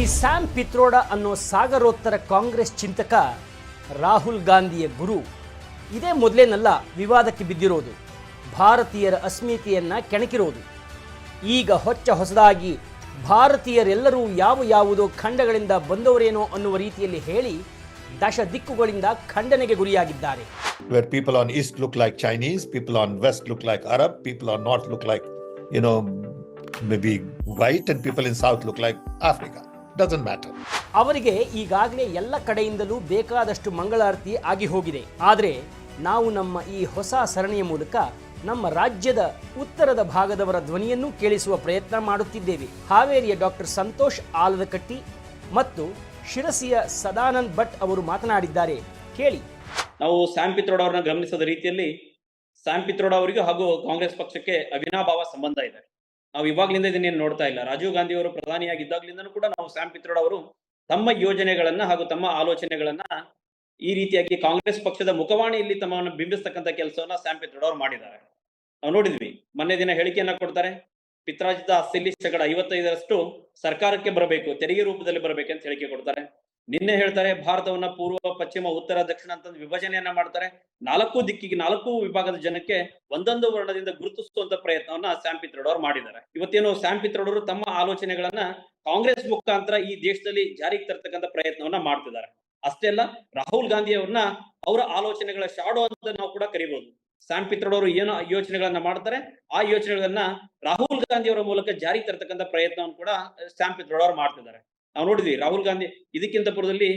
ಈ ಸ್ಯಾಮ್ ಪಿತ್ರೋಡ ಅನ್ನೋ ಸಾಗರೋತ್ತರ ಕಾಂಗ್ರೆಸ್ ಚಿಂತಕ ರಾಹುಲ್ ಗಾಂಧಿಯ ಗುರು. ಇದೇ ಮೊದಲೇನಲ್ಲ ವಿವಾದಕ್ಕೆ ಬಿದ್ದಿರೋದು. ಭಾರತೀಯರ ಅಸ್ಮಿತೆಯನ್ನ ಕೆಣಕಿರೋದು. ಈಗ ಹೊಚ್ಚ ಹೊಸದಾಗಿ ಭಾರತೀಯರೆಲ್ಲರೂ ಯಾವ ಯಾವುದೋ ಖಂಡಗಳಿಂದ ಬಂದವರೇನೋ ಅನ್ನುವ ರೀತಿಯಲ್ಲಿ ಹೇಳಿ ದಶ ದಿಕ್ಕುಗಳಿಂದ ಖಂಡನೆಗೆ ಗುರಿಯಾಗಿದ್ದಾರೆ. Where people on east look like Chinese people on west look like Arab, people on north look like you know, maybe white and people in south look like Africa. Doesn't matter. ಅವರಿಗೆ ಈಗಾಗಲೇ ಎಲ್ಲ ಕಡೆಯಿಂದಲೂ ಬೇಕಾದಷ್ಟು ಮಂಗಳಾರತಿ ಆಗಿ ಹೋಗಿದೆ. ಆದರೆ ನಾವು ನಮ್ಮ ಈ ಹೊಸ ಸರಣಿಯ ಮೂಲಕ ನಮ್ಮ ರಾಜ್ಯದ ಉತ್ತರದ ಭಾಗದವರ ಧ್ವನಿಯನ್ನು ಕೇಳಿಸುವ ಪ್ರಯತ್ನ ಮಾಡುತ್ತಿದ್ದೇವೆ. ಹಾವೇರಿಯ ಡಾಕ್ಟರ್ ಸಂತೋಷ್ ಆಲದಕಟ್ಟಿ ಮತ್ತು ಶಿರಸಿಯ ಸದಾನಂದ್ ಭಟ್ ಅವರು ಮಾತನಾಡಿದ್ದಾರೆ. ಕೇಳಿ. ನಾವು ಸ್ಯಾಮ್ ಪಿತ್ರೋಡ್ ಅವರನ್ನ ಗಮನಿಸದ ರೀತಿಯಲ್ಲಿ ಸ್ಯಾಮ್ ಪಿತ್ರೋಡ್ ಅವರಿಗೂ ಹಾಗೂ ಕಾಂಗ್ರೆಸ್ ಪಕ್ಷಕ್ಕೆ ಅವಿನಾಭಾವ ಸಂಬಂಧ ಇದೆ. ನಾವು ಇವಾಗ್ಲಿಂದ ಇದನ್ನೇನು ನೋಡ್ತಾ ಇಲ್ಲ. ರಾಜೀವ್ ಗಾಂಧಿ ಅವರು ಪ್ರಧಾನಿಯಾಗಿದ್ದಾಗ್ಲಿಂದನೂ ಕೂಡ ನಾವು ಸ್ಯಾಮ್ ಪಿತ್ರೋಡ್ ಅವರು ತಮ್ಮ ಯೋಜನೆಗಳನ್ನ ಹಾಗೂ ತಮ್ಮ ಆಲೋಚನೆಗಳನ್ನ ಈ ರೀತಿಯಾಗಿ ಕಾಂಗ್ರೆಸ್ ಪಕ್ಷದ ಮುಖವಾಣಿಯಲ್ಲಿ ತಮ್ಮನ್ನು ಬಿಂಬಿಸ್ತಕ್ಕಂಥ ಕೆಲಸವನ್ನ ಸ್ಯಾಮ್ ಪಿತ್ರೋಡ್ ಅವರು ಮಾಡಿದ್ದಾರೆ. ನಾವು ನೋಡಿದ್ವಿ. ಮೊನ್ನೆ ದಿನ ಹೇಳಿಕೆಯನ್ನ ಕೊಡ್ತಾರೆ. ಪಿತ್ರಾಜಿತ ಆಸ್ತಿಯಲ್ಲಿ ಶೇಕಡ ಐವತ್ತೈದರಷ್ಟು ಸರ್ಕಾರಕ್ಕೆ ಬರಬೇಕು, ತೆರಿಗೆ ರೂಪದಲ್ಲಿ ಬರಬೇಕು ಅಂತ ಹೇಳಿಕೆ ಕೊಡ್ತಾರೆ. ನಿನ್ನೆ ಹೇಳ್ತಾರೆ ಭಾರತವನ್ನ ಪೂರ್ವ, ಪಶ್ಚಿಮ, ಉತ್ತರ, ದಕ್ಷಿಣ ಅಂತ ವಿಭಜನೆಯನ್ನ ಮಾಡ್ತಾರೆ. ನಾಲ್ಕು ದಿಕ್ಕಿಗೆ, ನಾಲ್ಕು ವಿಭಾಗದ ಜನಕ್ಕೆ ಒಂದೊಂದು ವರ್ಣದಿಂದ ಗುರುತಿಸುವಂತ ಪ್ರಯತ್ನವನ್ನ ಸ್ಯಾಮ್ ಪಿತ್ರೋಡ್ ಅವರು ಮಾಡಿದ್ದಾರೆ. ಇವತ್ತೇನು ಸ್ಯಾಮ್ ಪಿತ್ರೋಡ್ ಅವರು ತಮ್ಮ ಆಲೋಚನೆಗಳನ್ನ ಕಾಂಗ್ರೆಸ್ ಮುಖಾಂತರ ಈ ದೇಶದಲ್ಲಿ ಜಾರಿಗೆ ತರ್ತಕ್ಕಂಥ ಪ್ರಯತ್ನವನ್ನ ಮಾಡ್ತಿದ್ದಾರೆ. ಅಷ್ಟೇ ಅಲ್ಲ, ರಾಹುಲ್ ಗಾಂಧಿ ಅವ್ರನ್ನ ಅವರ ಆಲೋಚನೆಗಳ ಶಾಡೋ ಅಂತ ನಾವು ಕೂಡ ಕರಿಬಹುದು ಸ್ಯಾಮ್ ಪಿತ್ರೋಡ್ ಅವರು ಏನು ಯೋಚನೆಗಳನ್ನ ಮಾಡ್ತಾರೆ, ಆ ಯೋಚನೆಗಳನ್ನ ರಾಹುಲ್ ಗಾಂಧಿ ಅವರ ಮೂಲಕ ಜಾರಿಗೆ ತರ್ತಕ್ಕಂಥ ಪ್ರಯತ್ನವನ್ನು ಕೂಡ ಸ್ಯಾಮ್ ಮಾಡ್ತಿದ್ದಾರೆ. ನಾವು ನೋಡಿದ್ವಿ, ರಾಹುಲ್ ಗಾಂಧಿ ಇದಕ್ಕಿಂತ ಪೂರ್ವದಲ್ಲಿ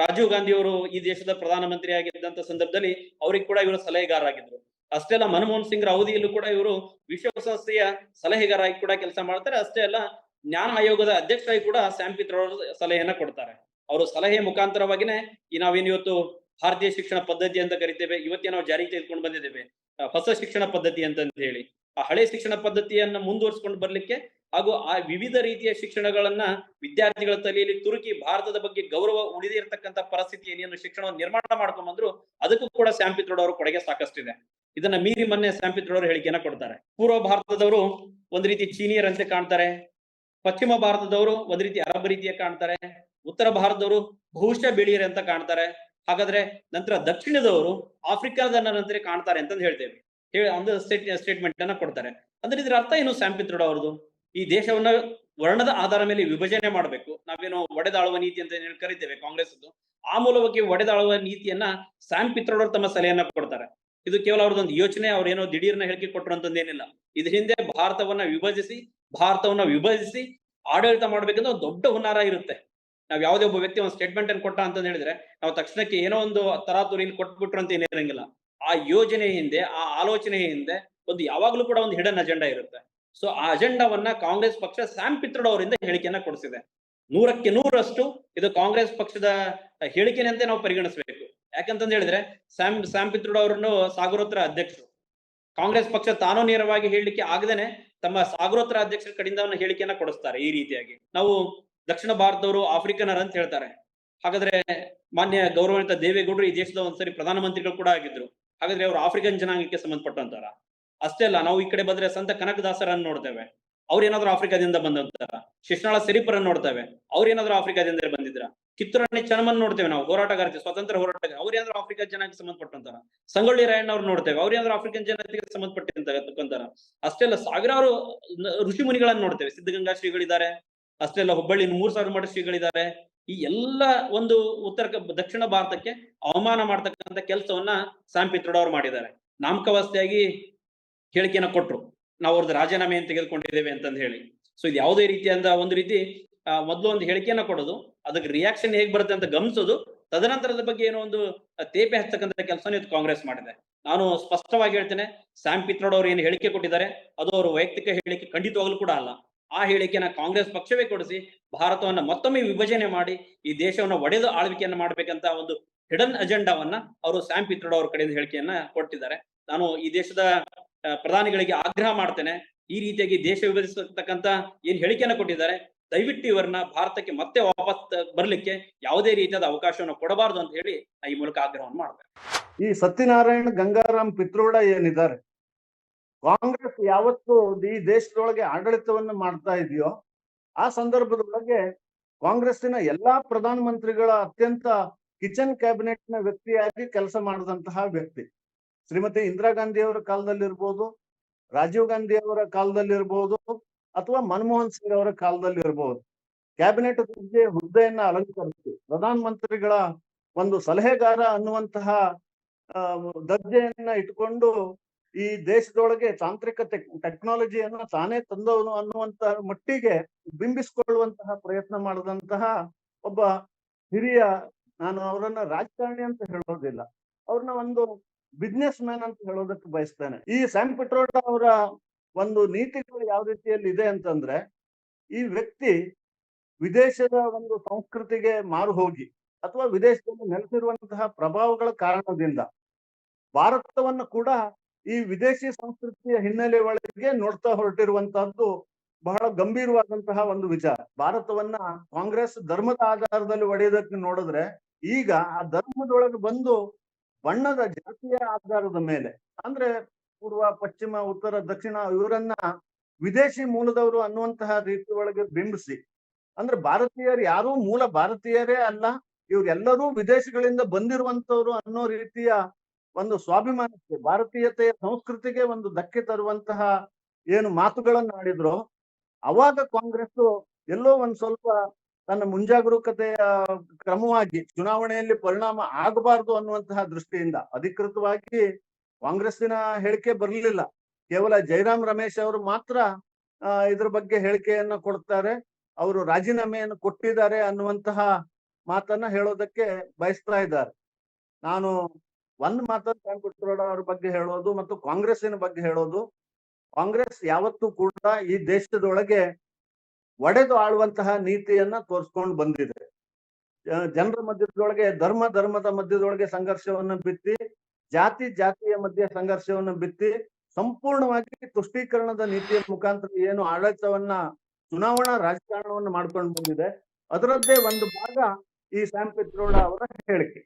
ರಾಜೀವ್ ಗಾಂಧಿ ಅವರು ಈ ದೇಶದ ಪ್ರಧಾನಮಂತ್ರಿ ಆಗಿದ್ದಂತ ಸಂದರ್ಭದಲ್ಲಿ ಅವ್ರಿಗೆ ಕೂಡ ಇವರು ಸಲಹೆಗಾರರಾಗಿದ್ರು. ಅಷ್ಟೇ ಅಲ್ಲ, ಮನಮೋಹನ್ ಸಿಂಗ್ ಅವಧಿಯಲ್ಲೂ ಕೂಡ ಇವರು ವಿಶ್ವಸಂಸ್ಥೆಯ ಸಲಹೆಗಾರಾಗಿ ಕೂಡ ಕೆಲಸ ಮಾಡ್ತಾರೆ. ಅಷ್ಟೇ ಅಲ್ಲ, ಜ್ಞಾನ ಆಯೋಗದ ಅಧ್ಯಕ್ಷರಾಗಿ ಕೂಡ ಸ್ಯಾಮ್ ಪಿತ್ರ ಸಲಹೆಯನ್ನ ಕೊಡ್ತಾರೆ. ಅವರು ಸಲಹೆ ಮುಖಾಂತರವಾಗಿನೇ ಈ ನಾವೇನಿವತ್ತು ಭಾರತೀಯ ಶಿಕ್ಷಣ ಪದ್ಧತಿ ಅಂತ ಕರಿತೇವೆ. ಇವತ್ತೇ ನಾವು ಜಾರಿಗೆ ತೆಗೆದುಕೊಂಡು ಬಂದಿದ್ದೇವೆ. ಹೊಸ ಶಿಕ್ಷಣ ಪದ್ಧತಿ ಅಂತ ಹೇಳಿ. ಆ ಹಳೆ ಶಿಕ್ಷಣ ಪದ್ಧತಿಯನ್ನ ಮುಂದುವರಿಸಿಕೊಂಡು ಬರ್ಲಿಕ್ಕೆ ಹಾಗೂ ಆ ವಿವಿಧ ರೀತಿಯ ಶಿಕ್ಷಣಗಳನ್ನ ವಿದ್ಯಾರ್ಥಿಗಳ ತಲೆಯಲ್ಲಿ ತುರುಕಿ ಭಾರತದ ಬಗ್ಗೆ ಗೌರವ ಉಳಿದೇ ಇರತಕ್ಕಂತ ಪರಿಸ್ಥಿತಿ ಏನು ಶಿಕ್ಷಣವನ್ನು ನಿರ್ಮಾಣ ಮಾಡ್ಕೊಂಡ್ ಬಂದ್ರು ಅದಕ್ಕೂ ಕೂಡ ಸ್ಯಾಮ್ ಪಿತ್ರೋಡ್ ಕೊಡುಗೆ ಕೊಡುಗೆ ಸಾಕಷ್ಟಿದೆ. ಇದನ್ನ ಮೀರಿ ಮೊನ್ನೆ ಸ್ಯಾಮ್ ಪಿತ್ರೋಡ್ ಅವರು ಹೇಳಿಕೆಯನ್ನ ಕೊಡ್ತಾರೆ. ಪೂರ್ವ ಭಾರತದವರು ಒಂದ್ ರೀತಿ ಚೀನಿಯರಂತೆ ಕಾಣ್ತಾರೆ. ಪಶ್ಚಿಮ ಭಾರತದವರು ಒಂದ್ ರೀತಿ ಅರಬ್ ರೀತಿಯ ಕಾಣ್ತಾರೆ. ಉತ್ತರ ಭಾರತದವರು ಬಹುಶಃ ಬಿಳಿಯರೆ ಅಂತ ಕಾಣ್ತಾರೆ. ಹಾಗಾದ್ರೆ ನಂತರ ದಕ್ಷಿಣದವರು ಆಫ್ರಿಕಾದ ನಂತರ ಕಾಣ್ತಾರೆ ಅಂತಂದು ಹೇಳ್ತೇವೆ. ಹೇಳಿ ಒಂದು ಸ್ಟೇಟ್ ಸ್ಟೇಟ್ಮೆಂಟ್ ಅನ್ನ ಕೊಡ್ತಾರೆ. ಅಂದ್ರೆ ಇದ್ರ ಅರ್ಥ ಏನು ಸ್ಯಾಮ್ ಈ ದೇಶವನ್ನ ವರ್ಣದ ಆಧಾರ ಮೇಲೆ ವಿಭಜನೆ ಮಾಡಬೇಕು. ನಾವೇನೋ ಒಡೆದಾಳುವ ನೀತಿ ಅಂತ ಹೇಳಿ ಕರಿತೇವೆ ಕಾಂಗ್ರೆಸ್ ಆ ಮೂಲವಾಗಿ ಒಡೆದಾಳುವ ನೀತಿಯನ್ನ ಸ್ಯಾಮ್ ಪಿತ್ರೋಡರು ತಮ್ಮ ಸಲಹೆಯನ್ನ ಕೊಡ್ತಾರೆ. ಇದು ಕೇವಲ ಅವ್ರದ್ದೊಂದು ಯೋಚನೆ, ಅವ್ರೇನೋ ದಿಢೀರ್ನ ಹೇಳಿಕೆ ಕೊಟ್ಟರು ಅಂತಂದೇನಿಲ್ಲ. ಇದ್ರ ಹಿಂದೆ ಭಾರತವನ್ನ ವಿಭಜಿಸಿ ಭಾರತವನ್ನ ವಿಭಜಿಸಿ ಆಡಳಿತ ಮಾಡ್ಬೇಕಂತ ಒಂದು ದೊಡ್ಡ ಹುನ್ನಾರ ಇರುತ್ತೆ. ನಾವ್ ಯಾವುದೇ ಒಬ್ಬ ವ್ಯಕ್ತಿ ಒಂದು ಸ್ಟೇಟ್ಮೆಂಟ್ ಅನ್ನು ಕೊಟ್ಟ ಅಂತ ಹೇಳಿದ್ರೆ, ನಾವು ತಕ್ಷಣಕ್ಕೆ ಏನೋ ಒಂದು ತರಾತುರಿಯಲ್ಲಿ ಕೊಟ್ಬಿಟ್ರು ಅಂತ ಏನಿರಂಗಿಲ್ಲ ಆ ಯೋಜನೆ ಹಿಂದೆ, ಆ ಆಲೋಚನೆ ಹಿಂದೆ ಒಂದು ಯಾವಾಗ್ಲೂ ಕೂಡ ಒಂದು ಹಿಡನ್ ಅಜೆಂಡಾ ಇರುತ್ತೆ. ಸೊ ಆ ಅಜೆಂಡಾವನ್ನ ಕಾಂಗ್ರೆಸ್ ಪಕ್ಷ ಸ್ಯಾಮ್ ಪಿತ್ರೋಡ್ ಅವರಿಂದ ಹೇಳಿಕೆಯನ್ನ ಕೊಡಿಸಿದೆ ನೂರಕ್ಕೆ ನೂರಷ್ಟು ಇದು ಕಾಂಗ್ರೆಸ್ ಪಕ್ಷದ ಹೇಳಿಕೆನಂತೆ ನಾವು ಪರಿಗಣಿಸಬೇಕು. ಯಾಕಂತಂದ್ ಹೇಳಿದ್ರೆ ಸ್ಯಾಮ್ ಸ್ಯಾಮ್ ಪಿತ್ರೋಡ್ ಅವರನ್ನು ಸಾಗರೋತ್ತರ ಅಧ್ಯಕ್ಷರು. ಕಾಂಗ್ರೆಸ್ ಪಕ್ಷ ತಾನು ನೇರವಾಗಿ ಹೇಳಲಿಕ್ಕೆ ಆಗದೇನೆ ತಮ್ಮ ಸಾಗರೋತ್ತರ ಅಧ್ಯಕ್ಷರ ಕಡೆಯಿಂದ ಅವನ ಹೇಳಿಕೆಯನ್ನ ಕೊಡಿಸ್ತಾರೆ ಈ ರೀತಿಯಾಗಿ. ನಾವು ದಕ್ಷಿಣ ಭಾರತದವರು ಆಫ್ರಿಕನರ್ ಅಂತ ಹೇಳ್ತಾರೆ. ಹಾಗಾದ್ರೆ ಮಾನ್ಯ ಗೌರವಾನ್ವಿತ ದೇವೇಗೌಡರು ಈ ದೇಶದ ಒಂದ್ಸರಿ ಪ್ರಧಾನಮಂತ್ರಿಗಳು ಕೂಡ ಆಗಿದ್ರು. ಹಾಗಾದ್ರೆ ಅವರು ಆಫ್ರಿಕನ್ ಜನಾಂಗಕ್ಕೆ ಸಂಬಂಧಪಟ್ಟಂತಾರ ಅಷ್ಟೇ ಅಲ್ಲ, ನಾವು ಈ ಕಡೆ ಬಂದ್ರೆ ಸಂತ ಕನಕದಾಸರನ್ನು ನೋಡ್ತೇವೆ. ಅವ್ರ ಏನಾದ್ರು ಆಫ್ರಿಕಾದಿಂದ ಬಂದಂತಾರ? ಶಿಶ್ನಾಳ ಸಿರಿಪರನ್ನು ನೋಡ್ತೇವೆ. ಅವ್ರ ಏನಾದ್ರು ಆಫ್ರಿಕಾದಿಂದ ಬಂದಿದ್ರ? ಕಿತ್ತೂರಾಣಿ ಚೆನ್ನಮ್ಮನ್ ನೋಡ್ತೇವೆ ನಾವು, ಹೋರಾಟಗಾರ್ತಿ, ಸ್ವತಂತ್ರ ಹೋರಾಟ ಅವ್ರ ಏನಾದ್ರು ಆಫ್ರಿಕಾ ಜನಕ್ಕೆ ಸಂಬಂಧಪಟ್ಟಂತಾರ? ಸಂಗೊಳ್ಳಿ ರಾಯಣ್ಣ ಅವ್ರು ನೋಡ್ತೇವೆ. ಅವ್ರ ಏನಾದ್ರು ಆಫ್ರಿಕನ್ ಜನತೆಗೆ ಸಂಬಂಧಪಟ್ಟಂತಾರ? ಅಷ್ಟೇ ಅಲ್ಲ, ಸಾವಿರಾರು ಋಷಿ ಮುನಿಗಳನ್ನ ನೋಡ್ತೇವೆ. ಸಿದ್ಧಗಂಗಾ ಶ್ರೀಗಳಿದ್ದಾರೆ, ಅಷ್ಟೇ ಅಲ್ಲ ಹುಬ್ಬಳ್ಳಿ ಮೂರ್ ಸಾವಿರ ಮಠ ಶ್ರೀಗಳಿದ್ದಾರೆ. ಈ ಎಲ್ಲ ಒಂದು ಉತ್ತರ ದಕ್ಷಿಣ ಭಾರತಕ್ಕೆ ಅವಮಾನ ಮಾಡ್ತಕ್ಕಂಥ ಕೆಲಸವನ್ನ ಅವರು ಮಾಡಿದ್ದಾರೆ. ನಾಮಕಾವಸ್ಥೆಯಾಗಿ ಹೇಳಿಕೆಯನ್ನ ಕೊಟ್ರು. ನಾವು ಅವ್ರದ್ದು ರಾಜೀನಾಮೆಯನ್ನು ತೆಗೆದುಕೊಂಡಿದ್ದೇವೆ ಅಂತಂದು ಹೇಳಿ. ಸೊ ಇದು ಯಾವುದೇ ರೀತಿಯಾದ ಒಂದು ರೀತಿ ಮೊದಲು ಒಂದು ಹೇಳಿಕೆಯನ್ನ ಕೊಡೋದು, ಅದಕ್ಕೆ ರಿಯಾಕ್ಷನ್ ಹೇಗೆ ಬರುತ್ತೆ ಅಂತ ಗಮನಿಸೋದು, ತದನಂತರದ ಬಗ್ಗೆ ಏನೋ ಒಂದು ತೇಪೆ ಹಚ್ಚತಕ್ಕಂಥ ಕೆಲಸನ ಇದು ಕಾಂಗ್ರೆಸ್ ಮಾಡಿದೆ. ನಾನು ಸ್ಪಷ್ಟವಾಗಿ ಹೇಳ್ತೇನೆ, ಸ್ಯಾಮ್ ಪಿತ್ರೋಡ್ ಅವರು ಏನು ಹೇಳಿಕೆ ಕೊಟ್ಟಿದ್ದಾರೆ, ಅದು ಅವರ ವೈಯಕ್ತಿಕ ಹೇಳಿಕೆ ಖಂಡಿತವಾಗ್ಲೂ ಕೂಡ ಅಲ್ಲ. ಆ ಹೇಳಿಕೆನ ಕಾಂಗ್ರೆಸ್ ಪಕ್ಷವೇ ಕೊಡಿಸಿ, ಭಾರತವನ್ನ ಮತ್ತೊಮ್ಮೆ ವಿಭಜನೆ ಮಾಡಿ, ಈ ದೇಶವನ್ನ ಒಡೆದು ಆಳ್ವಿಕೆಯನ್ನ ಮಾಡ್ಬೇಕಂತ ಒಂದು ಹಿಡನ್ ಅಜೆಂಡಾವನ್ನ ಅವರು ಸ್ಯಾಮ್ ಪಿತ್ರೋಡ್ ಅವ್ರ ಕಡೆಯಿಂದ ಹೇಳಿಕೆಯನ್ನ ಕೊಟ್ಟಿದ್ದಾರೆ. ನಾನು ಈ ದೇಶದ ಪ್ರಧಾನಿಗಳಿಗೆ ಆಗ್ರಹ ಮಾಡ್ತೇನೆ. ಈ ರೀತಿಯಾಗಿ ದೇಶ ವಿಭಜಿಸತಕ್ಕಂತ ಏನ್ ಹೇಳಿಕೆಯನ್ನ ಕೊಟ್ಟಿದ್ದಾರೆ. ದಯವಿಟ್ಟು ಇವರನ್ನ ಭಾರತಕ್ಕೆ ಮತ್ತೆ ವಾಪಸ್ ಬರ್ಲಿಕ್ಕೆ ಯಾವುದೇ ರೀತಿಯಾದ ಅವಕಾಶವನ್ನು ಕೊಡಬಾರದು ಅಂತ ಹೇಳಿ ಈ ಮೂಲಕ ಆಗ್ರಹವನ್ನು ಮಾಡ್ತಾರೆ ಈ ಸತ್ಯನಾರಾಯಣ ಗಂಗಾರಾಮ್ ಪಿತ್ರೋಡ ಏನಿದ್ದಾರೆ? ಕಾಂಗ್ರೆಸ್ ಯಾವತ್ತು ಈ ದೇಶದೊಳಗೆ ಆಡಳಿತವನ್ನು ಮಾಡ್ತಾ ಇದೆಯೋ, ಆ ಸಂದರ್ಭದೊಳಗೆ ಕಾಂಗ್ರೆಸ್ಸಿನ ಎಲ್ಲಾ ಪ್ರಧಾನಮಂತ್ರಿಗಳ ಅತ್ಯಂತ ಕಿಚನ್ ಕ್ಯಾಬಿನೆಟ್ನ ವ್ಯಕ್ತಿಯಾಗಿ ಕೆಲಸ ಮಾಡಿದಂತಹ ವ್ಯಕ್ತಿ. ಶ್ರೀಮತಿ ಇಂದಿರಾ ಗಾಂಧಿ ಅವರ ಕಾಲದಲ್ಲಿರ್ಬೋದು, ರಾಜೀವ್ ಗಾಂಧಿ ಅವರ ಕಾಲದಲ್ಲಿರ್ಬೋದು, ಅಥವಾ ಮನಮೋಹನ್ ಸಿಂಗ್ ಅವರ ಕಾಲದಲ್ಲಿರ್ಬೋದು. ಕ್ಯಾಬಿನೆಟ್ ಹುದ್ದೆ, ಹುದ್ದೆಯನ್ನ ಅಲಂಕರಿಸಿ ಪ್ರಧಾನ ಮಂತ್ರಿಗಳ ಒಂದು ಸಲಹೆಗಾರ ಅನ್ನುವಂತಹ ದರ್ಜೆಯನ್ನ ಇಟ್ಕೊಂಡು ಈ ದೇಶದೊಳಗೆ ತಾಂತ್ರಿಕ ಟೆಕ್ನಾಲಜಿಯನ್ನ ತಾನೇ ತಂದವನು ಅನ್ನುವಂತಹ ಮಟ್ಟಿಗೆ ಬಿಂಬಿಸಿಕೊಳ್ಳುವಂತಹ ಪ್ರಯತ್ನ ಮಾಡಿದಂತಹ ಒಬ್ಬ ಹಿರಿಯ, ನಾನು ಅವರನ್ನ ರಾಜಕಾರಣಿ ಅಂತ ಹೇಳೋದಿಲ್ಲ. ಅವ್ರನ್ನ ಒಂದು ಬಿಸ್ನೆಸ್ ಮ್ಯಾನ್ ಅಂತ ಹೇಳೋದಕ್ಕೆ ಬಯಸ್ತೇನೆ. ಈ ಸ್ಯಾಮ್ ಪೆಟ್ರೋಲ್ ಅವರ ಒಂದು ನೀತಿಗಳು ಯಾವ ರೀತಿಯಲ್ಲಿ ಇದೆ ಅಂತಂದ್ರೆ, ಈ ವ್ಯಕ್ತಿ ವಿದೇಶದ ಒಂದು ಸಂಸ್ಕೃತಿಗೆ ಮಾರು ಹೋಗಿ ಅಥವಾ ವಿದೇಶದಲ್ಲಿ ನೆಲೆಸಿರುವಂತಹ ಪ್ರಭಾವಗಳ ಕಾರಣದಿಂದ ಭಾರತವನ್ನು ಕೂಡ ಈ ವಿದೇಶಿ ಸಂಸ್ಕೃತಿಯ ಹಿನ್ನೆಲೆ ಒಳಗೆ ನೋಡ್ತಾ ಹೊರಟಿರುವಂತಹದ್ದು ಬಹಳ ಗಂಭೀರವಾದಂತಹ ಒಂದು ವಿಚಾರ. ಭಾರತವನ್ನ ಕಾಂಗ್ರೆಸ್ ಧರ್ಮದ ಆಧಾರದಲ್ಲಿ ಒಡೆಯೋದಕ್ಕೆ ನೋಡಿದ್ರೆ ಈಗ ಆ ಧರ್ಮದೊಳಗೆ ಬಂದು ಬಣ್ಣದ ಜಾತಿಯ ಆಧಾರದ ಮೇಲೆ, ಅಂದ್ರೆ ಪೂರ್ವ, ಪಶ್ಚಿಮ, ಉತ್ತರ, ದಕ್ಷಿಣ ಇವರನ್ನ ವಿದೇಶಿ ಮೂಲದವರು ಅನ್ನುವಂತಹ ರೀತಿ ಒಳಗೆ ಬಿಂಬಿಸಿ, ಅಂದ್ರೆ ಭಾರತೀಯರು ಯಾರೂ ಮೂಲ ಭಾರತೀಯರೇ ಅಲ್ಲ, ಇವರೆಲ್ಲರೂ ವಿದೇಶಗಳಿಂದ ಬಂದಿರುವಂತವ್ರು ಅನ್ನೋ ರೀತಿಯ ಒಂದು ಸ್ವಾಭಿಮಾನಕ್ಕೆ, ಭಾರತೀಯತೆಯ ಸಂಸ್ಕೃತಿಗೆ ಒಂದು ಧಕ್ಕೆ ತರುವಂತಹ ಏನು ಮಾತುಗಳನ್ನ ಆಡಿದ್ರು ಅವಾಗ ಕಾಂಗ್ರೆಸ್ ಎಲ್ಲೋ ಒಂದ್ ಸ್ವಲ್ಪ ತನ್ನ ಮುಂಜಾಗರೂಕತೆಯ ಕ್ರಮವಾಗಿ ಚುನಾವಣೆಯಲ್ಲಿ ಪರಿಣಾಮ ಆಗಬಾರದು ಅನ್ನುವಂತಹ ದೃಷ್ಟಿಯಿಂದ ಅಧಿಕೃತವಾಗಿ ಕಾಂಗ್ರೆಸ್ಸಿನ ಹೇಳಿಕೆ ಬರಲಿಲ್ಲ. ಕೇವಲ ಜೈರಾಮ್ ರಮೇಶ್ ಅವರು ಮಾತ್ರ ಇದ್ರ ಬಗ್ಗೆ ಹೇಳಿಕೆಯನ್ನ ಕೊಡ್ತಾರೆ. ಅವರು ರಾಜೀನಾಮೆಯನ್ನು ಕೊಟ್ಟಿದ್ದಾರೆ ಅನ್ನುವಂತಹ ಮಾತನ್ನ ಹೇಳೋದಕ್ಕೆ ಬಯಸ್ತಾ ಇದ್ದಾರೆ. ನಾನು ಒಂದ್ ಮಾತನ್ನು ಕಾನ್ಪುಟ್ರೋಡ ಅವ್ರ ಬಗ್ಗೆ ಹೇಳೋದು ಮತ್ತು ಕಾಂಗ್ರೆಸ್ಸಿನ ಬಗ್ಗೆ ಹೇಳೋದು. ಕಾಂಗ್ರೆಸ್ ಯಾವತ್ತೂ ಕೂಡ ಈ ದೇಶದೊಳಗೆ ಒಡೆದು ಆಳುವಂತಹ ನೀತಿಯನ್ನ ತೋರಿಸ್ಕೊಂಡು ಬಂದಿದೆ. ಜನರ ಮಧ್ಯದೊಳಗೆ, ಧರ್ಮ, ಧರ್ಮದ ಮಧ್ಯದೊಳಗೆ ಸಂಘರ್ಷವನ್ನು ಬಿತ್ತಿ, ಜಾತಿ, ಜಾತಿಯ ಮಧ್ಯೆ ಸಂಘರ್ಷವನ್ನು ಬಿತ್ತಿ, ಸಂಪೂರ್ಣವಾಗಿ ತುಷ್ಟೀಕರಣದ ನೀತಿಯ ಮುಖಾಂತರ ಏನು ಆಡಳಿತವನ್ನ, ಚುನಾವಣಾ ರಾಜಕಾರಣವನ್ನು ಮಾಡ್ಕೊಂಡು ಬಂದಿದೆ. ಅದರದ್ದೇ ಒಂದು ಭಾಗ ಈ ಸ್ಯಾಮ್ ಪಿತ್ರೋಡ ಅವರ ಹೇಳಿಕೆ.